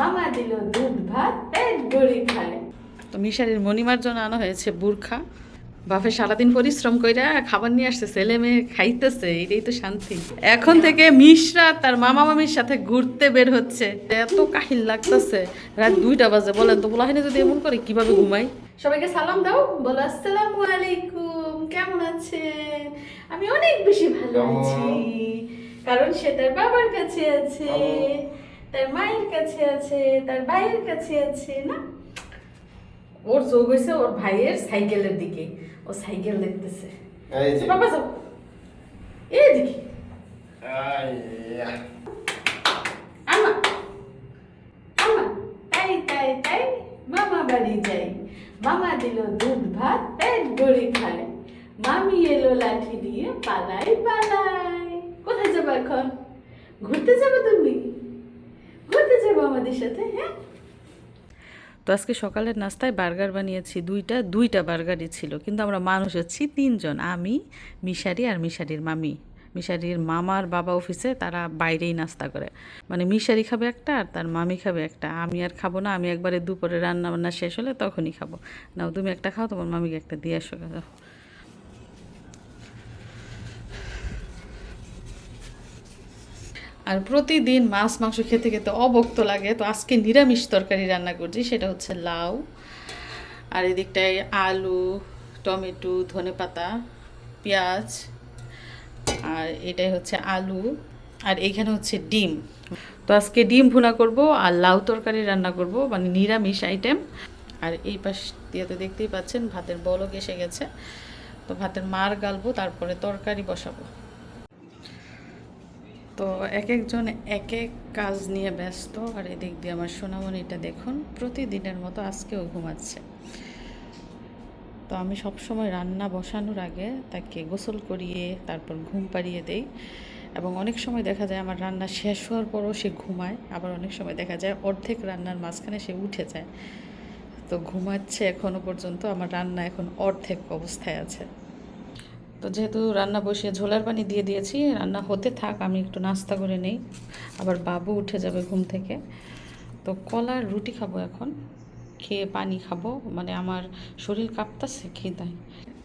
মামা দিল দুধ ভাত পেট খায়। তো মিশারির মণিমার জন্য আনা হয়েছে বুরখা। বাপে সারাদিন পরিশ্রম কইরা খাবার নিয়ে আসছে ছেলে মেয়ে খাইতেছে এটাই তো শান্তি। এখন থেকে মিশরা তার মামা মামির সাথে ঘুরতে বের হচ্ছে। এত কাহিল লাগতেছে রাত দুইটা বাজে বলেন তো বলাহিনে যদি এমন করে কীভাবে ঘুমাই সবাইকে সালাম দাও বলো আসসালামু আলাইকুম কেমন আছেন? আমি অনেক বেশি ভালো আছি কারণ সে তার বাবার কাছে আছে। তার মায়ের কাছে আছে তার ভাইয়ের কাছে আছে না? ওর চোখ হয়েছে ওর ভাইয়ের সাইকেলের দিকে। ও সাইকেল দেখতেছে। এই যে। বাবা যাও। এদিকে আইয়া। আমা আমা তাই তাই তাই মামা বাড়ি যাই। মামা দিল দুধ ভাত পেট ভরে খায়। মামি এলো লাঠি দিয়ে পালাই পালাই। কোথায় যাব এখন? ঘুরতে যাব তুমি? যাব আমাদের সাথে হ্যাঁ? তো আজকে সকালের নাস্তায় বার্গার বানিয়েছি, দুইটা দুইটা বার্গারই ছিল। কিন্তু আমরা মানুষ হচ্ছি তিনজন, আমি, মিশারি আর মিশারির মামি। মিশারির মামার বাবা অফিসে, তারা বাইরেই নাস্তা করে। মানে মিশারি খাবে একটা আর তার মামি খাবে একটা। আমি আর খাব না, আমি একবারে দুপুরে রান্না বান্না শেষ হলে তখনই খাব। নাও, তুমি একটা খাও, তোমার মামিকে একটা দিয়ে আসো আর প্রতিদিন মাছ, মাংস খেতে খেতে অবক্ত লাগে, তো আজকে নিরামিষ তরকারি রান্না করছি, সেটা হচ্ছে লাউ। আর এদিকটায় আলু, টমেটো, ধনেপাতা, পেঁয়াজ, আর এটাই হচ্ছে আলু, আর এইখানে হচ্ছে ডিম। তো আজকে ডিম ভুনা করব আর লাউ তরকারি রান্না করব মানে নিরামিষ আইটেম আর এই পাশ দিয়ে তো দেখতেই পাচ্ছেন, ভাতের বলক এসে গেছে। তো ভাতের মার গালবো, তারপরে তরকারি বসাবো। তো এক একজন এক এক কাজ নিয়ে ব্যস্ত, আর এদিক দিয়ে আমার সোনামণিটা দেখুন, প্রতিদিনের মতো আজকেও ঘুমাচ্ছে। তো আমি সব সময় রান্না বসানোর আগে তাকে গোসল করিয়ে তারপর ঘুম পাড়িয়ে দেই। এবং অনেক সময় দেখা যায় আমার রান্না শেষ হওয়ার পরও সে ঘুমায়, আবার অনেক সময় দেখা যায় অর্ধেক রান্নার মাঝখানে সে উঠে যায়। তো ঘুমাচ্ছে এখনও পর্যন্ত, আমার রান্না এখন অর্ধেক অবস্থায় আছে। তো যেহেতু রান্না বসিয়ে ঝোলার পানি দিয়ে দিয়েছি, রান্না হতে থাক, আমি একটু নাস্তা করে নেই। আবার বাবু উঠে যাবে ঘুম থেকে। তো কলার রুটি খাব এখন। খেয়ে পানি খাব। মানে আমার শরীর কাঁপতাছে, খিদায়।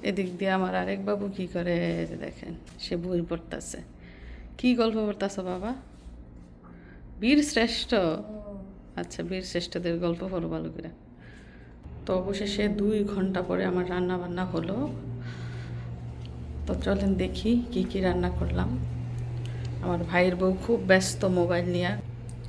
এদিক দিয়ে আমার আরেক বাবু কি করে দেখেন, সে বই পড়তাছে। কি গল্প পড়তাছে বাবা? বীর শ্রেষ্ঠ। আচ্ছা বীর শ্রেষ্ঠদের গল্প পড়ো ভালো করে। তো অবশেষে দুই ঘণ্টা পরে আমার রান্না বান্না হলো। তো চলেন দেখি কি কি রান্না করলাম। আমার ভাইয়ের বউ খুব ব্যস্ত মোবাইল নিয়ে।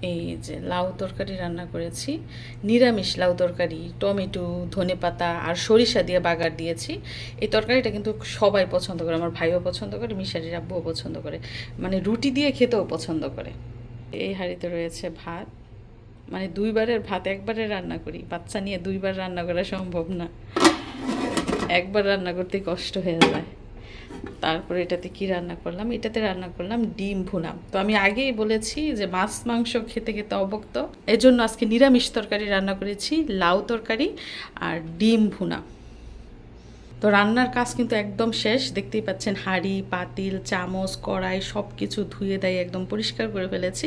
এই যে লাউ তরকারি রান্না করেছি। নিরামিষ লাউ তরকারি, টমেটো, ধনেপাতা আর সরিষা দিয়ে বাগার দিয়েছি। এই তরকারিটা কিন্তু সবাই পছন্দ করে, আমার ভাইও পছন্দ করে, মিশারির আব্বুও পছন্দ করে। মানে রুটি দিয়ে খেতেও পছন্দ করে। এই হাঁড়িতে রয়েছে ভাত। মানে দুইবারের ভাত একবারে রান্না করি। বাচ্চা নিয়ে দুইবার রান্না করা সম্ভব না। একবার রান্না করতে কষ্ট হয়ে যায়। তারপরে এটাতে কি রান্না করলাম? এটাতে রান্না করলাম ডিম ভুনা। তো আমি আগেই বলেছি যে মাছ, মাংস খেতে খেতে অবক্ত। এই জন্য আজকে নিরামিষ তরকারি রান্না করেছি, লাউ তরকারি আর ডিম ভুনা। তো রান্নার কাজ কিন্তু একদম শেষ। দেখতেই পাচ্ছেন হাঁড়ি, পাতিল, চামচ, কড়াই সব কিছু ধুয়ে দেয় একদম পরিষ্কার করে ফেলেছি।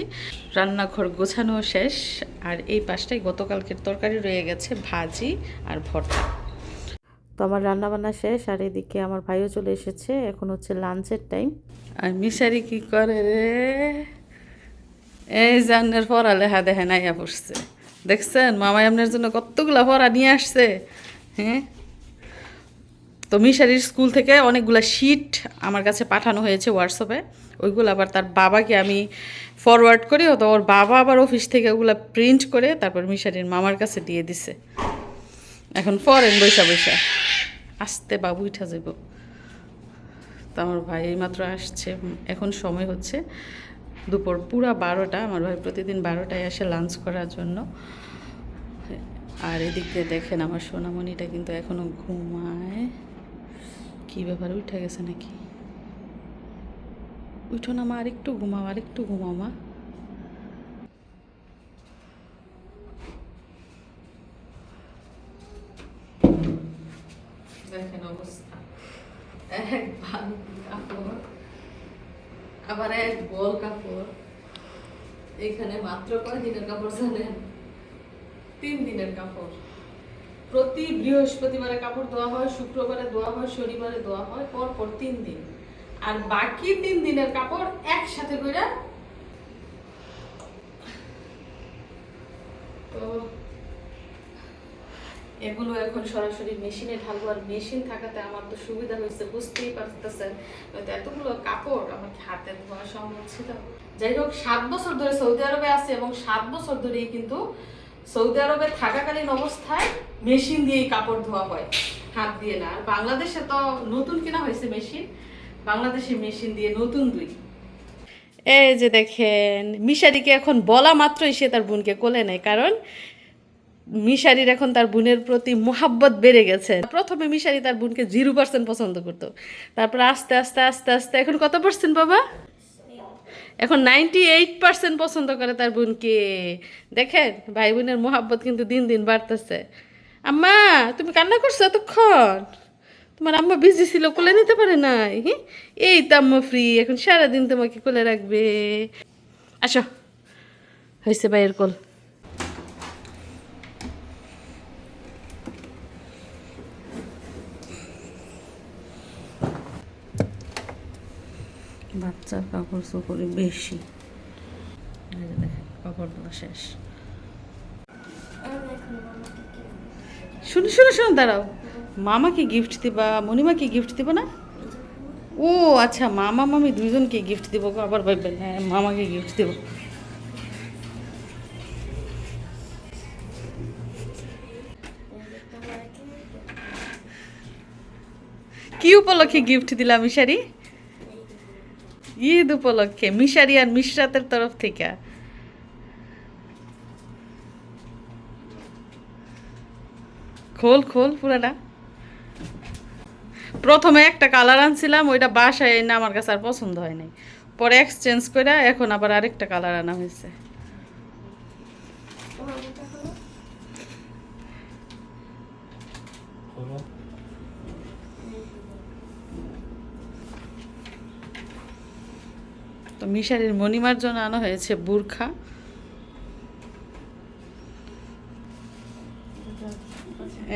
রান্নাঘর গোছানো শেষ। আর এই পাশটায় গতকালকের তরকারি রয়ে গেছে ভাজি আর ভর্তা। আমার রান্নাবান্না শেষ, আর এদিকে আমার ভাইও চলে এসেছে। এখন হচ্ছে লাঞ্চের টাইম। আর মিশারি কি করে রে? এই জানের পড়ালেখা দেখে নাইয়া পড়ছে। দেখছেন? মামাই আপনার জন্য কতগুলা পড়া নিয়ে আসছে। হ্যাঁ? তো মিশারির স্কুল থেকে অনেকগুলা শিট আমার কাছে পাঠানো হয়েছে হোয়াটসঅ্যাপে। ওইগুলো আবার তার বাবাকে আমি ফরওয়ার্ড করি তো ওর বাবা আবার অফিস থেকে ওগুলো প্রিন্ট করে তারপর মিশারির মামার কাছে দিয়ে দিছে। এখন ফরেন বৈশা বৈশা আসতে বাবু উঠা যাব তো আমার ভাই এইমাত্র আসছে। এখন সময় হচ্ছে দুপুর পুরা বারোটা। আমার ভাই প্রতিদিন বারোটায় আসে লাঞ্চ করার জন্য। আর এদিক দিয়ে দেখেন আমার সোনামণিটা কিন্তু এখনও ঘুমায়। কি ব্যাপার, উঠে গেছে নাকি? উঠো না মা, আরেকটু ঘুমাও আরেকটু ঘুমাও মা দেখেন অবস্থা এক বালতি কাপড় আবার এক বল কাপড় এখানে মাত্র কয় দিনের কাপড় জানেন? তিন দিনের কাপড়। প্রতি বৃহস্পতিবারে কাপড় ধোয়া হয়, শুক্রবারে ধোয়া হয়, শনিবারে ধোয়া হয় পর পর তিন দিন। আর বাকি তিন দিনের কাপড় একসাথে করে তো এগুলো এখন সরাসরি মেশিনে ঢালবো, আর মেশিন থাকাতে আমার তো সুবিধা হয়েছে, বুঝতেই পারতেছেন। এতগুলো কাপড় আমার হাতে ধোয়া সম্ভব ছিল যাই হোক সাত বছর ধরে সৌদি আরবে আছে এবং সাত বছর ধরেই কিন্তু সৌদি আরবে থাকাকালীন অবস্থায় মেশিন দিয়েই কাপড় ধোয়া হয়, হাত দিয়ে না। আর বাংলাদেশে তো নতুন কেনা হয়েছে মেশিন, বাংলাদেশে মেশিন দিয়ে নতুন দুই। এই যে দেখেন, মিশারিকে এখন বলা মাত্রই সে তার বোনকে কোলে নেয়, কারণ মিশারির এখন তার বোনের প্রতি মোহাব্বত বেড়ে গেছে। প্রথমে মিশারি তার বোনকে জিরো পার্সেন্ট পছন্দ করতো, তারপর আস্তে আস্তে আস্তে আস্তে, এখন কত পার্সেন্ট বাবা? এখন নাইনটি এইট পার্সেন্ট পছন্দ করে তার বোনকে। দেখেন ভাই বোনের মোহাব্বত কিন্তু দিন দিন বাড়তেছে। আম্মা, তুমি কান্না করছ এতক্ষণ? তোমার আম্মা বিজি ছিল, কোলে নিতে পারে নাই? এই তো আম্মা ফ্রি এখন সারাদিন তোমাকে কোলে রাখবে। আসো, হয়েছে ভাইয়ের কোল বাচ্চার কাপড় চোপড়ে বেশি। দেখেন, কাপড় শেষ। শুনো শুনো শুনো, দাঁড়াও। মামাকে গিফট দিবা, মণিমাকে গিফট দিব না? ও আচ্ছা মামা, মামি দুইজনকে গিফট দিব আবার ভাববেন হ্যাঁ মামাকে গিফট দিব। কি উপলক্ষে গিফট দিলাম মিশারি ঈদ উপলক্ষে মিশারি আর মিশরাতের তরফ থেকে। খোল খোল পুরাটা প্রথমে একটা কালার আনছিলাম, ওইটা বাসায় এনে আমার কাছে আর পছন্দ হয় নাই। পরে এক্সচেঞ্জ করে এখন আবার আরেকটা কালার আনা হয়েছে। তো মিশারির মণিমার জন্য আনা হয়েছে বুরখা।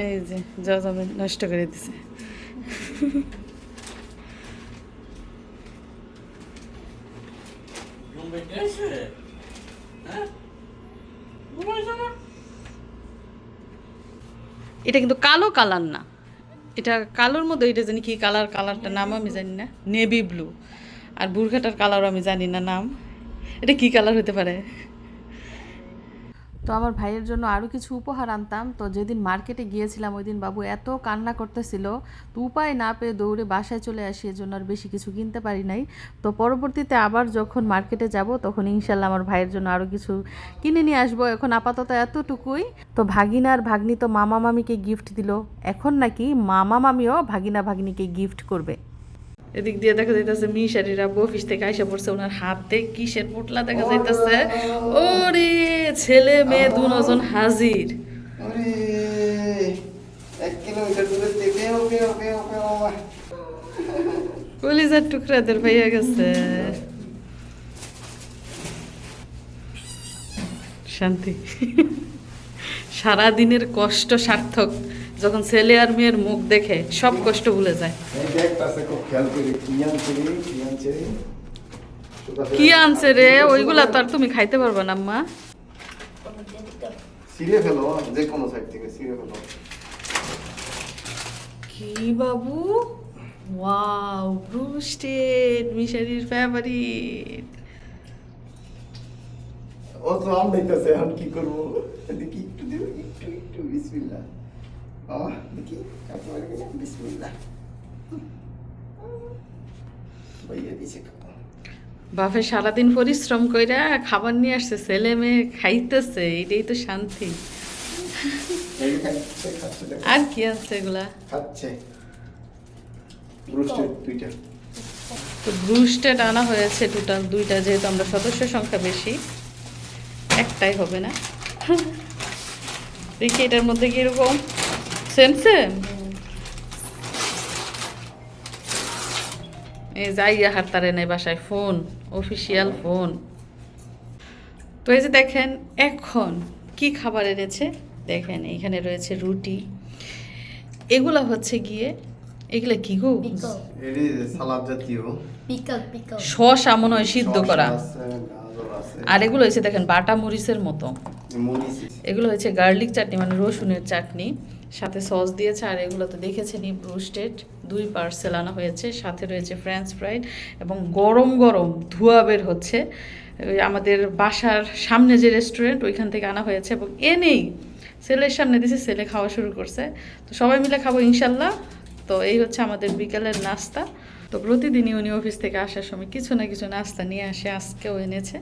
এই যে যাবে নষ্ট করে দিছে। এটা কিন্তু কালো কালার না। এটা কালোর মধ্যে এটা জানি কি কালার কালারটার নাম আমি জানি না। Navy blue. আর বুরখাটার কালারও আমি জানি না নাম। এটা কি কালার হতে পারে? তো আমার ভাইয়ের জন্য আরও কিছু উপহার আনতাম। তো যেদিন মার্কেটে গিয়েছিলাম ওই দিন বাবু এত কান্না করতেছিল। তো উপায় না পেয়ে দৌড়ে বাসায় চলে আসি, এর জন্য আর বেশি কিছু কিনতে পারি নাই। তো পরবর্তীতে আবার যখন মার্কেটে যাব, তখন ইনশাল্লাহ আমার ভাইয়ের জন্য আরও কিছু কিনে নিয়ে আসব। এখন আপাতত এতটুকুই। তো ভাগিনা আর ভাগ্নি তো মামা মামিকে গিফট দিল। এখন নাকি মামা মামিও ভাগিনা ভাগ্নিকে গিফট করবে। এদিক দিয়ে দেখা যাইতেছে মিশারির আব্বু অফিস থেকে আইসা পড়ছে ওনার হাতে কিসের পোটলা দেখা যাইতেছে? ওরে ছেলে মেয়ে দুজন হাজির। ওকে ওকে বাবা। কলিজার টুকরাদের ভাইয়া গেছে। শান্তি। সারা দিনের কষ্ট সার্থক। যখন ছেলে আর মেয়ের মুখ দেখে সব কষ্ট ভুলে যায়। কি আনছে রে ওইগুলা তো আর তুমি খাইতে পারবে না আম্মা। ছিঁড়ে ফেলো যে কোনো সাইড থেকে ছিঁড়ে ফেলো। কি বাবু? ওয়াও ব্রুস্টেড মিশারির ফেভারিট ও তো আম দেখতেছে এখন কি করব? দেখি একটু দিব একটু একটু বিসমিল্লাহ। আহ দেখি একেবারে গেলে বিসমিল্লাহ ভাইয়া দিছে খাব বাপে সারাদিন পরিশ্রম কইরা খাবার নিয়ে আসছে ছেলে মেয়ে খাইতেছে এটাই তো শান্তি। আর কি আছে এগুলা? খাচ্ছে। তো ব্রুস্টেড আনা হয়েছে টোটাল দুইটা যেহেতু আমরা সদস্য সংখ্যা বেশি একটাই হবে না। দেখি এটার মধ্যে কি এরকম? সেম সেম এই যাইয়া হাতারে নেই বাসায় ফোন অফিসিয়াল ফোন। তো এই যে দেখেন এখন কি খাবার এনেছে? দেখেন এখানে রয়েছে রুটি। এগুলা হচ্ছে গিয়ে এগুলা কি গো? সালাদ জাতীয়. শসা মনে হয় সিদ্ধ করা। আর এগুলো হচ্ছে দেখেন বাটা মরিচের মতো। এগুলো হচ্ছে গার্লিক চাটনি মানে রসুনের চাটনি। সাথে সস দিয়েছে আর এগুলো তো দেখেছেনই ব্রুস্টেড দুই পার্সেল আনা হয়েছে। সাথে রয়েছে ফ্রেঞ্চ ফ্রাইড এবং গরম গরম ধোয়া বের হচ্ছে। আমাদের বাসার সামনে যে রেস্টুরেন্ট ওইখান থেকে আনা হয়েছে এবং এনেই ছেলের সামনে দিয়েছে ছেলে খাওয়া শুরু করছে। তো সবাই মিলে খাব ইনশাল্লাহ। তো এই হচ্ছে আমাদের বিকেলের নাস্তা। তো প্রতিদিনই উনি অফিস থেকে আসার সময় কিছু না কিছু নাস্তা নিয়ে আসে, আজকেও এনেছে।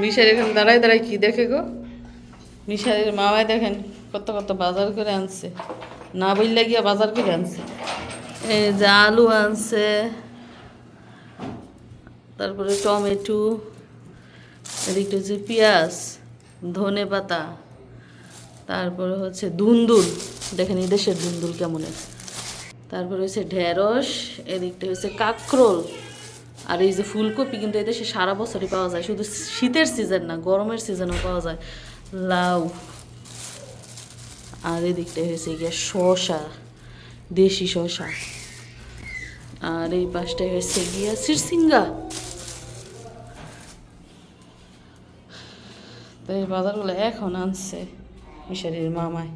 মিশার এখানে দাঁড়ায় দাঁড়ায় কি দেখে গো? মিশারের মামাই দেখেন। কত কত বাজার করে আনছে। না বললে গিয়া বাজার করে আনছে। এই যে আলু আনছে, তারপরে টমেটো, এদিকটা হচ্ছে পেঁয়াজ, ধনে পাতা, তারপরে হচ্ছে ধুন্দুল। দেখেন এই দেশের ধুন্দুল কেমন তারপরে হচ্ছে ঢেঁড়স, এদিকটা হচ্ছে কাঁকরোল। আর এই যে ফুলকপি কিন্তু এদেশে সারা বছরই পাওয়া যায়। শুধু শীতের সিজন না, গরমের সিজনেও পাওয়া যায়। লাউ। আর এদিকটা হয়েছে গিয়ে শসা, দেশি শসা। আর এই পাশটায় হয়েছে গিয়া সিরসিঙ্গা। তো এই বাজারগুলো এখন আনছে মিশারির মামায়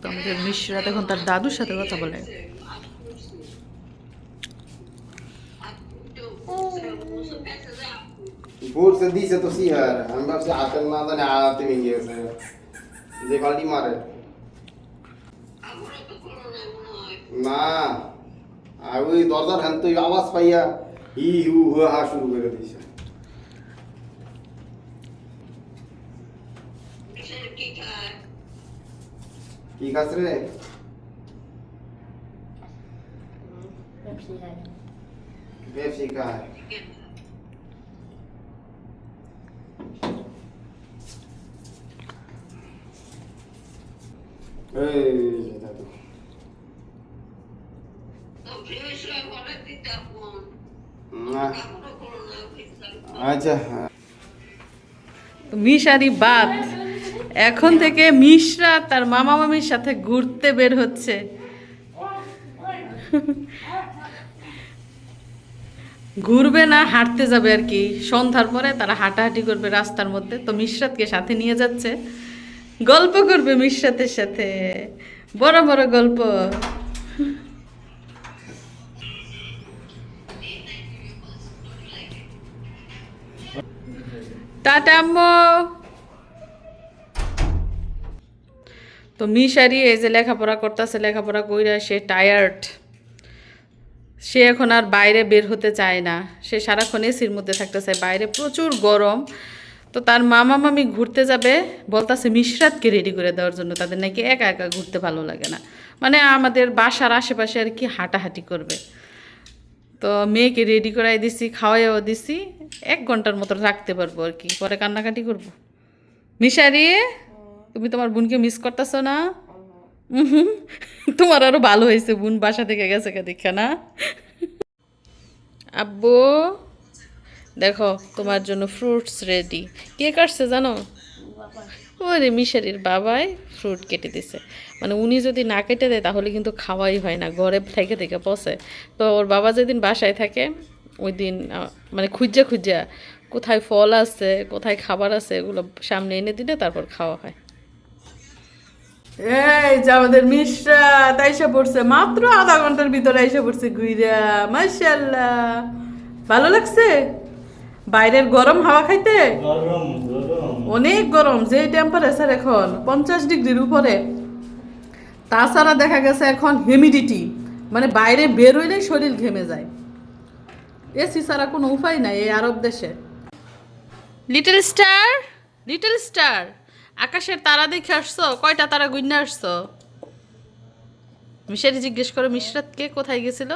তো আমাদের মিশরা তখন তার দাদুর সাথে কথা বলে। বলছে দিছে তো সিহার আমি ভাবছি হাতের না জানি ভেঙে গেছে যে মারে। না, আর ওই দরজার খান তো আওয়াজ পাইয়া হি হু হু হা শুরু করে দিছে কি কাজ রে? Pepsi খাই। পেপসি খায় এই যে মিশারি বাদ। এখন থেকে মিশরা তার মামা মামির সাথে ঘুরতে বের হচ্ছে। ঘুরবে না, হাঁটতে যাবে আর কি। সন্ধ্যার পরে তারা হাঁটাহাঁটি করবে রাস্তার মধ্যে। তো মিশরাতকে সাথে নিয়ে যাচ্ছে। গল্প করবে মিশরাতের সাথে। বড় বড় গল্প। টাটা, আম্মু। তো মিশারি এই যে লেখাপড়া করতেছে, লেখাপড়া কইরা সে টায়ার্ড সে এখন আর বাইরে বের হতে চায় না। সে সারাক্ষণ এসির মধ্যে থাকতে চায় বাইরে প্রচুর গরম। তো তার মামা মামি ঘুরতে যাবে, বলতাছে মিশরাতকে রেডি করে দেওয়ার জন্য, তাদের নাকি একা একা ঘুরতে ভালো লাগে না। মানে আমাদের বাসার আশেপাশে আর কি হাঁটাহাঁটি করবে। তো মেয়েকে রেডি করাই দিছি, খাওয়াইও দিছি, এক ঘণ্টার মতো রাখতে পারব আর কি, পরে কান্নাকাটি করব। মিশারি, তুমি তোমার বোনকে মিস করতেছো না? তোমার আরও ভালো হয়েছে, বোন বাসা থেকে গেছে দেখা না? আব্বু দেখো, তোমার জন্য ফ্রুটস রেডি কে কাটছে জানো? ওরে মিশারির বাবাই ফ্রুট কেটে দিছে। মানে উনি যদি না কেটে দেয়, তাহলে কিন্তু খাওয়াই হয় না, ঘরে থেকে থেকে পচে। তো ওর বাবা যেদিন বাসায় থাকে, ওই দিন মানে খুঁজা খুঁজা কোথায় ফল আছে, কোথায় খাবার আছে, এগুলো সামনে এনে দিলে তারপর খাওয়া হয়। এই যে আমাদের মিশ্রা তাইসা পড়ছে। মাত্র আধা ঘণ্টার ভিতরে আইসা পড়ছে ঘুইরা। মাশাল্লাহ ভালো লাগছে? বাইরের গরম হাওয়া খাইতে? গরম গরম। অনেক গরম যে টেম্পারেচার এখন পঞ্চাশ ডিগ্রির উপরে। তাছাড়া দেখা গেছে এখন হিউমিডিটি মানে বাইরে বের হইলেই শরীর ঘেমে যায়। এসি ছাড়া কোনো উপায় নাই এই আরব দেশে। লিটল স্টার লিটল স্টার আকাশের তারা দেখে আসছো কয়টা তারা গুইনা আসছো? মিশারি জিজ্ঞেস করো মিশরাতকে কোথায় গেছিল?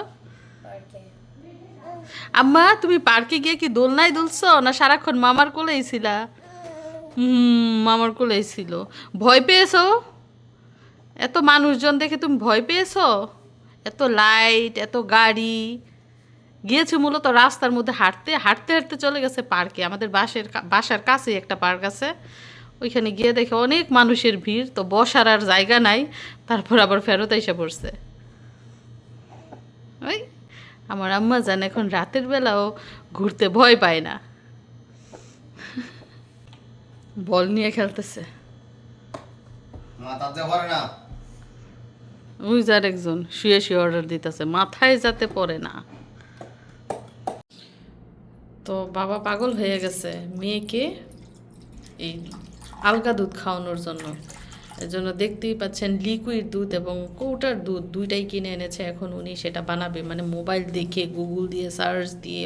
আম্মা, তুমি পার্কে গিয়ে কি দোলনায় দুলছো? না সারাক্ষণ মামার কোলেই ছিলা? হুম, মামার কোলেই ছিল। ভয় পেয়েছ? এত মানুষজন দেখে তুমি ভয় পেয়েছ? এত লাইট, এত গাড়ি। গিয়েছে মূলত রাস্তার মধ্যে হাঁটতে। হাঁটতে হাঁটতে চলে গেছে পার্কে। আমাদের বাসের বাসার কাছেই একটা পার্ক আছে। ওইখানে গিয়ে দেখে অনেক মানুষের ভিড়। তো বসার আর জায়গা নাই। তারপর আবার ফেরত এসে পড়ছে। ওই আমার আম্মা জান এখন রাতের বেলাও ঘুরতে ভয় পায় না। বল নিয়ে খেলতেছে। ওই যার একজন শুয়ে শুয়ে অর্ডার দিতেছে মাথায় যাতে পড়ে না। তো বাবা পাগল হয়ে গেছে মেয়েকে এই আলগা দুধ খাওয়ানোর জন্য। জন্য দেখতেই পাচ্ছেন লিকুইড দুধ এবং কৌটার দুধ দুইটাই কিনে এনেছে এখন উনি সেটা বানাবে। মানে মোবাইল দেখে গুগল দিয়ে সার্চ দিয়ে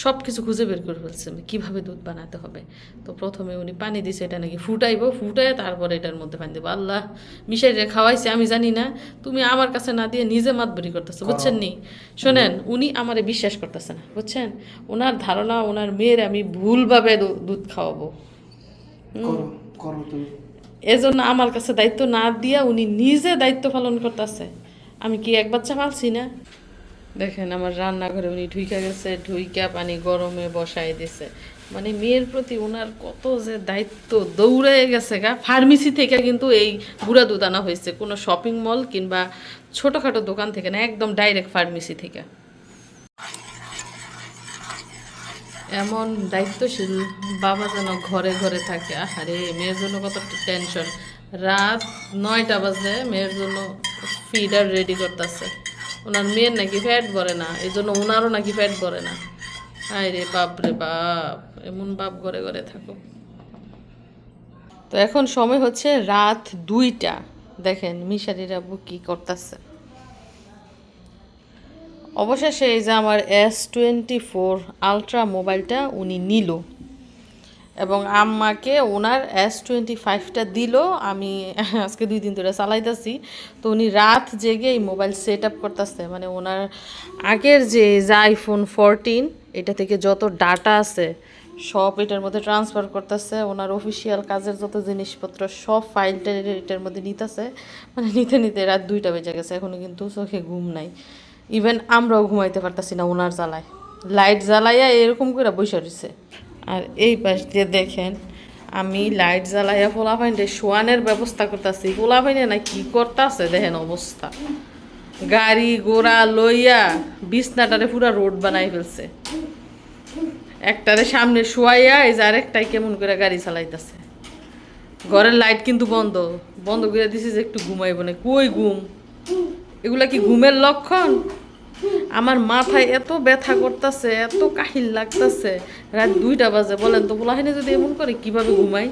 সব কিছু খুঁজে বের করে ফেলছে কীভাবে দুধ বানাতে হবে। তো প্রথমে উনি পানি দিছে এটা নাকি ফুটাইবো ফুটায় তারপরে এটার মধ্যে পানি দেবো। আল্লাহ মিশাই রে খাওয়াইছে আমি জানি না। তুমি আমার কাছে না দিয়ে নিজে মাতবরি করতেছো বুঝছেন নি? শোনেন উনি আমারে বিশ্বাস করতেছে না বুঝছেন? ওনার ধারণা ওনার মেয়ের আমি ভুলভাবে দুধ খাওয়াবো। করো করো তুমি। এজন্য আমার কাছে দায়িত্ব না দিয়া উনি নিজে দায়িত্ব পালন করতেছে। আমি কি এক বাচ্চা পালছি না? দেখেন আমার রান্নাঘরে উনি ঢুইকা গেছে, ঢুইকা পানি গরমে বসাই দিছে। মানে মেয়ের প্রতি ওনার কত যে দায়িত্ব দৌড়ে গেছে গা। ফার্মেসি থেকে কিন্তু এই গুঁড়া দুধ আনা হয়েছে। কোনো শপিং মল কিংবা ছোটোখাটো দোকান থেকে না, একদম ডাইরেক্ট ফার্মেসি থেকে। এমন দায়িত্বশীল বাবা যেন ঘরে ঘরে থাকে। আরে মেয়ের জন্য কত টেনশন। রাত নয়টা বাজে মেয়ের জন্য ফিডার রেডি করতেছে। ওনার মেয়ের নাকি ফ্যাট ভরে না, এই জন্য ওনারও নাকি ফ্যাট ভরে না। আয় রে বাপ রে বাপ, এমন বাপ ঘরে ঘরে থাকো তো এখন সময় হচ্ছে রাত দুইটা। দেখেন মিশারির আব্বু কি করতেছে। অবশেষে এই যে আমার এস টোয়েন্টি ফোর আলট্রা মোবাইলটা উনি নিল। এবং আম্মাকে ওনার এস টোয়েন্টি ফাইভটা দিল। আমি আজকে দুই দিন ধরে চালাইতেছি। তো উনি রাত জেগে এই মোবাইল সেট আপ করতেছে। মানে ওনার আগের যে আইফোন ফোরটিন এটা থেকে যত ডাটা আছে, সব এটার মধ্যে ট্রান্সফার করতেছে। ওনার অফিসিয়াল কাজের যত জিনিসপত্র, সব ফাইলটা এটার মধ্যে নিতেছে। মানে নিতে নিতে রাত দুইটা বেজে গেছে। এখনও কিন্তু চোখে ঘুম নাই। ইভেন আমরাও ঘুমাইতে পারতাছি না ওনার জ্বালায়। লাইট জ্বালাইয়া এরকম করে বসে রয়েছে আর এই পাশ দিয়ে দেখেন, আমি লাইট জ্বালাইয়া পোলা পোলাপাইনটে শোয়ানের ব্যবস্থা করতেছি। পোলাপাইনে না কি করতেছে দেখেন অবস্থা। গাড়ি ঘোড়া লইয়া বিছনাটারে পুরা রোড বানাই ফেলছে। একটারে সামনে শোয়াইয়া এই যে আরেকটাই কেমন করে গাড়ি চালাইতেছে। ঘরের লাইট কিন্তু বন্ধ। বন্ধ করে দিছি যে একটু ঘুমাইব না। কই ঘুম? এগুলা কি ঘুমের লক্ষণ? আমার মাথায় এত ব্যথা করতেছে, এত কাহিল লাগতেছে। রাত দুইটা বাজে, বলেন তো পোলাহিনী যদি এমন করে, কীভাবে ঘুমাই